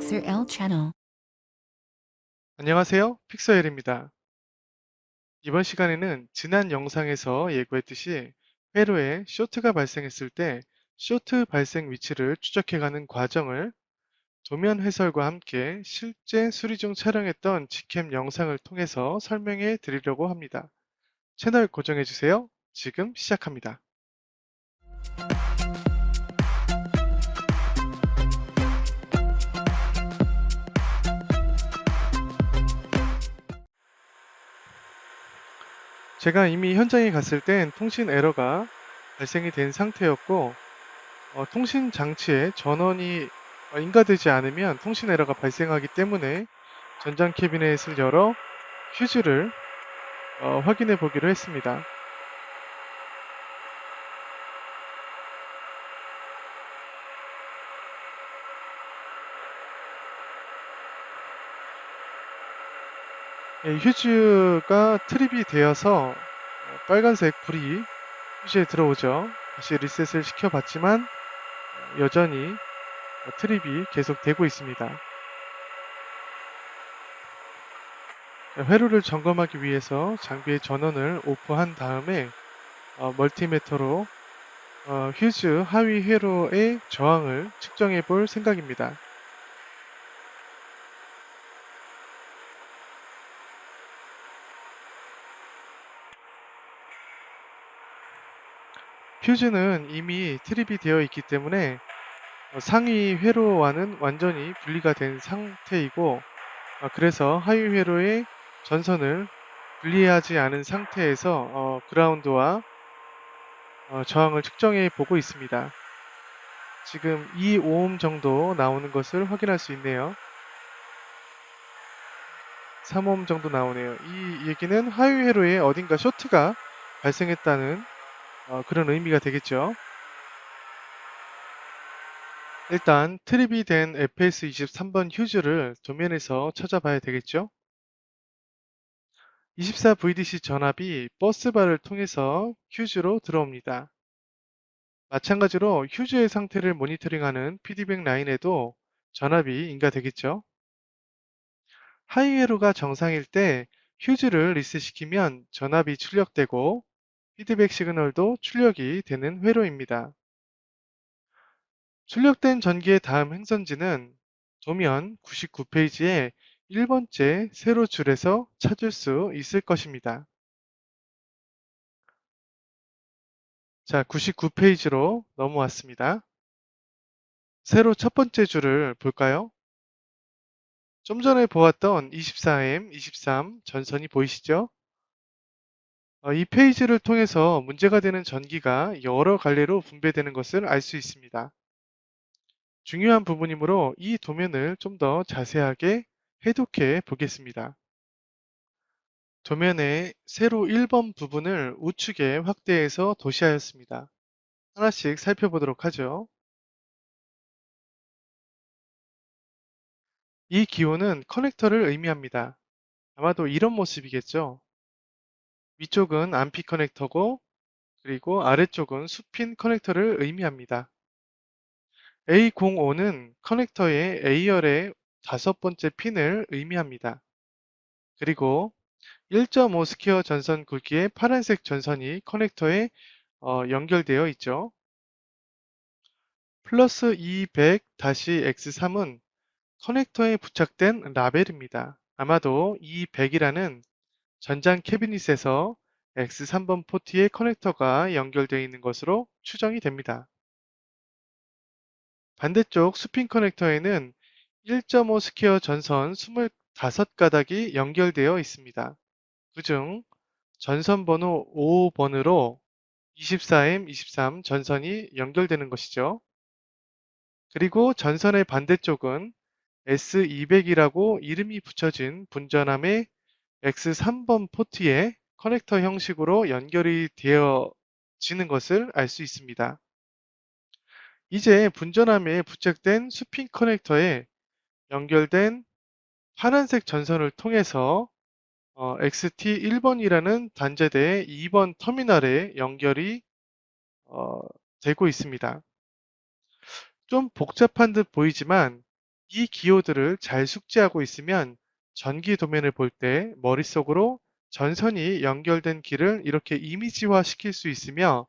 Pixel channel. 안녕하세요. 픽서엘입니다. 이번 시간에는 지난 영상에서 예고했듯이 회로에 쇼트가 발생했을 때 쇼트 발생 위치를 추적해가는 과정을 도면 해설과 함께 실제 수리 중 촬영했던 직캠 영상을 통해서 설명해 드리려고 합니다. 채널 고정해주세요. 지금 시작합니다. 제가 이미 현장에 갔을 땐 통신 에러가 발생이 된 상태였고 어, 통신 장치에 전원이 어, 인가되지 않으면 통신 에러가 발생하기 때문에 전장 캐비넷을 열어 휴즈를 어, 확인해 보기로 했습니다. 예, 휴즈가 트립이 되어서 어, 빨간색 불이 휴즈에 들어오죠. 다시 리셋을 시켜봤지만 어, 여전히 어, 트립이 계속 되고 있습니다. 자, 회로를 점검하기 위해서 장비의 전원을 오프한 다음에 어, 멀티미터로 어, 휴즈 하위 회로의 저항을 측정해 볼 생각입니다. 퓨즈는 이미 트립이 되어 있기 때문에 어, 상위 회로와는 완전히 분리가 된 상태이고 어, 그래서 하위 회로의 전선을 분리하지 않은 상태에서 어, 그라운드와 어, 저항을 측정해 보고 있습니다. 지금 2오hm 정도 나오는 것을 확인할 수 있네요. 3오hm 정도 나오네요. 이 얘기는 하위 회로에 어딘가 쇼트가 발생했다는 어, 그런 의미가 되겠죠. 일단 트립이 된 FS23번 휴즈를 도면에서 찾아봐야 되겠죠. 24VDC 전압이 버스바를 통해서 휴즈로 들어옵니다. 마찬가지로 휴즈의 상태를 모니터링하는 피드백 라인에도 전압이 인가되겠죠. 하이웨로가 정상일 때 휴즈를 리셋시키면 전압이 출력되고 피드백 시그널도 출력이 되는 회로입니다. 출력된 전기의 다음 행선지는 도면 99페이지에 1번째 세로 줄에서 찾을 수 있을 것입니다. 자, 99페이지로 넘어왔습니다. 세로 첫 번째 줄을 볼까요? 좀 전에 보았던 24M, 23 전선이 보이시죠? 어, 이 페이지를 통해서 문제가 되는 전기가 여러 갈래로 분배되는 것을 알 수 있습니다. 중요한 부분이므로 이 도면을 좀 더 자세하게 해독해 보겠습니다. 도면의 세로 1번 부분을 우측에 확대해서 도시하였습니다. 하나씩 살펴보도록 하죠. 이 기호는 커넥터를 의미합니다. 아마도 이런 모습이겠죠. 위쪽은 안피 커넥터고 그리고 아래쪽은 수핀 커넥터를 의미합니다. A05는 커넥터의 A열의 다섯 번째 핀을 의미합니다. 그리고 1.5 스퀘어 전선 굵기의 파란색 전선이 커넥터에 어, 연결되어 있죠. 플러스 200-X3은 커넥터에 부착된 라벨입니다. 아마도 이 100이라는 전장 캐비닛에서 X3번 포트에 커넥터가 연결되어 있는 것으로 추정이 됩니다. 반대쪽 스핀 커넥터에는 1.5 스퀘어 전선 25가닥이 연결되어 있습니다. 그중 전선 번호 5번으로 24M, 23 전선이 연결되는 것이죠. 그리고 전선의 반대쪽은 S200이라고 이름이 붙여진 분전함의 X3번 포트에 커넥터 형식으로 연결이 되어지는 것을 알 수 있습니다. 이제 분전함에 부착된 수핀 커넥터에 연결된 파란색 전선을 통해서 어, XT1번이라는 단자대의 2번 터미널에 연결이 어, 되고 있습니다. 좀 복잡한 듯 보이지만 이 기호들을 잘 숙지하고 있으면 전기 도면을 볼 때 머릿속으로 전선이 연결된 길을 이렇게 이미지화 시킬 수 있으며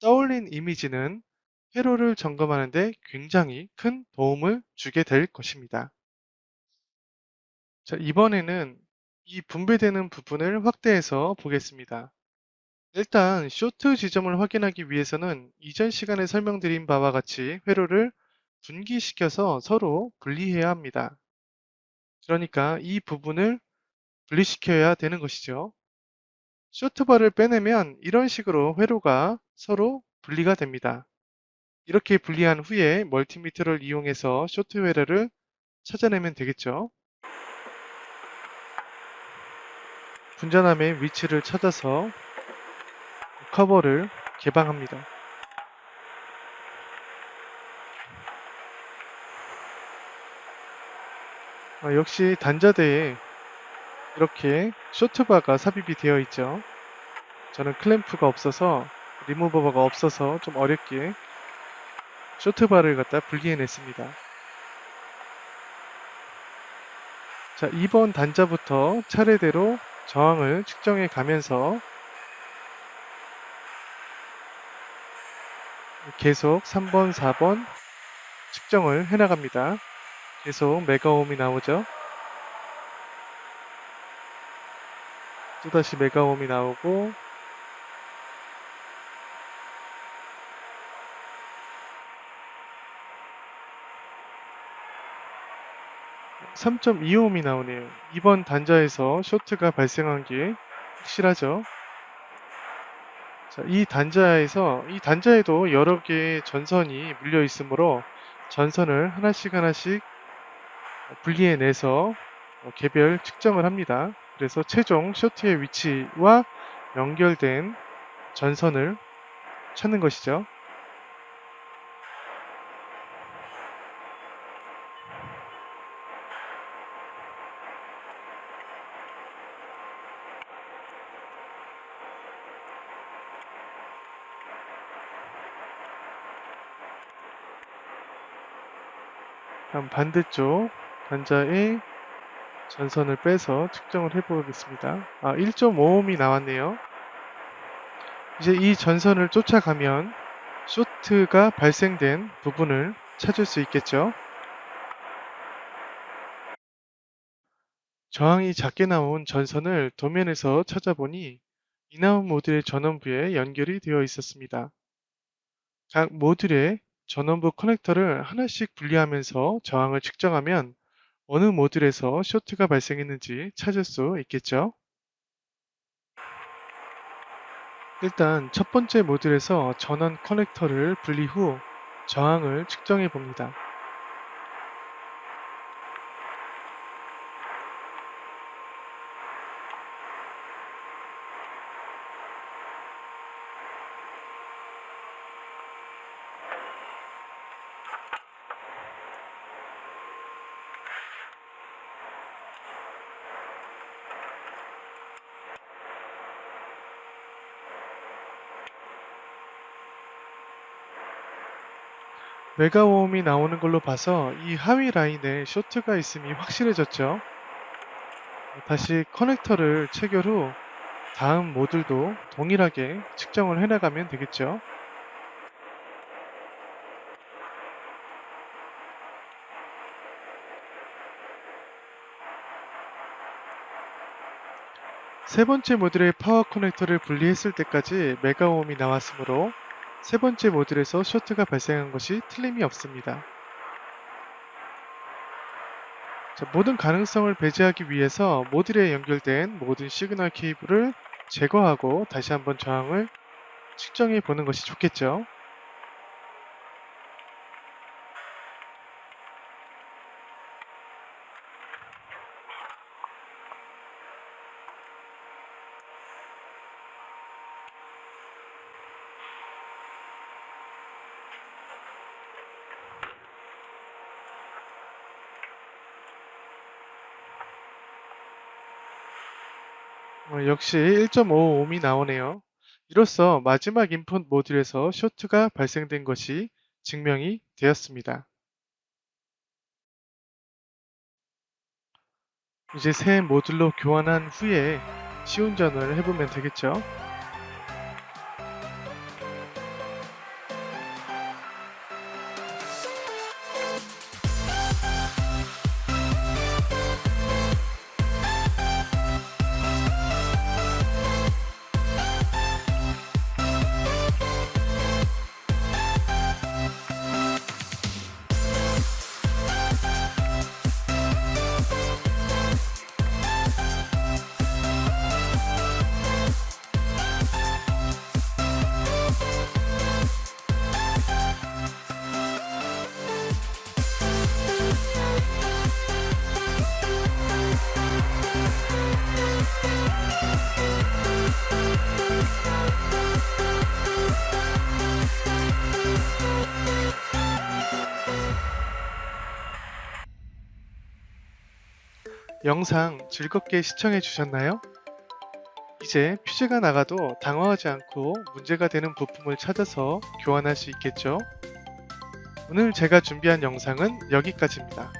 떠올린 이미지는 회로를 점검하는데 굉장히 큰 도움을 주게 될 것입니다. 자, 이번에는 이 분배되는 부분을 확대해서 보겠습니다. 일단 쇼트 지점을 확인하기 위해서는 이전 시간에 설명드린 바와 같이 회로를 분기시켜서 서로 분리해야 합니다. 그러니까 이 부분을 분리시켜야 되는 것이죠. 쇼트바를 빼내면 이런 식으로 회로가 서로 분리가 됩니다. 이렇게 분리한 후에 멀티미터를 이용해서 쇼트 회로를 찾아내면 되겠죠. 분전함의 위치를 찾아서 커버를 개방합니다. 아, 역시 단자대에 이렇게 쇼트바가 삽입이 되어 있죠. 저는 클램프가 없어서 리무버가 없어서 좀 어렵게 쇼트바를 갖다 분리해냈습니다. 자, 2번 단자부터 차례대로 저항을 측정해 가면서 계속 3번, 4번 측정을 해 나갑니다. 계속 메가옴이 나오죠. 또다시 메가옴이 나오고 3.25옴이 나오네요. 이번 단자에서 쇼트가 발생한 게 확실하죠. 자, 이 단자에서 이 단자에도 여러 개의 전선이 물려 있으므로 전선을 하나씩 하나씩 분리해내서 어, 개별 측정을 합니다. 그래서 최종 쇼트의 위치와 연결된 전선을 찾는 것이죠. 반대쪽 단자의 전선을 빼서 측정을 해보겠습니다. 아, 1.5ohm이 나왔네요. 이제 이 전선을 쫓아가면 쇼트가 발생된 부분을 찾을 수 있겠죠. 저항이 작게 나온 전선을 도면에서 찾아보니 인아웃 모듈의 전원부에 연결이 되어 있었습니다. 각 모듈의 전원부 커넥터를 하나씩 분리하면서 저항을 측정하면 어느 모듈에서 쇼트가 발생했는지 찾을 수 있겠죠. 일단 첫 번째 모듈에서 전원 커넥터를 분리 후 저항을 측정해 봅니다. 메가오음이 나오는 걸로 봐서 이 하위 라인에 쇼트가 있음이 확실해졌죠. 다시 커넥터를 체결 후 다음 모듈도 동일하게 측정을 해나가면 되겠죠. 세 번째 모듈의 파워 커넥터를 분리했을 때까지 메가오음이 나왔으므로 세 번째 모듈에서 쇼트가 발생한 것이 틀림이 없습니다. 자, 모든 가능성을 배제하기 위해서 모듈에 연결된 모든 시그널 케이블을 제거하고 다시 한번 저항을 측정해 보는 것이 좋겠죠. 어, 역시 1.55옴이 나오네요. 이로써 마지막 인풋 모듈에서 쇼트가 발생된 것이 증명이 되었습니다. 이제 새 모듈로 교환한 후에 시운전을 해보면 되겠죠. 영상 즐겁게 시청해 주셨나요? 이제 퓨즈가 나가도 당황하지 않고 문제가 되는 부품을 찾아서 교환할 수 있겠죠? 오늘 제가 준비한 영상은 여기까지입니다.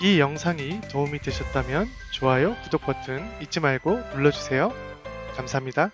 이 영상이 도움이 되셨다면 좋아요, 구독 버튼 잊지 말고 눌러주세요. 감사합니다.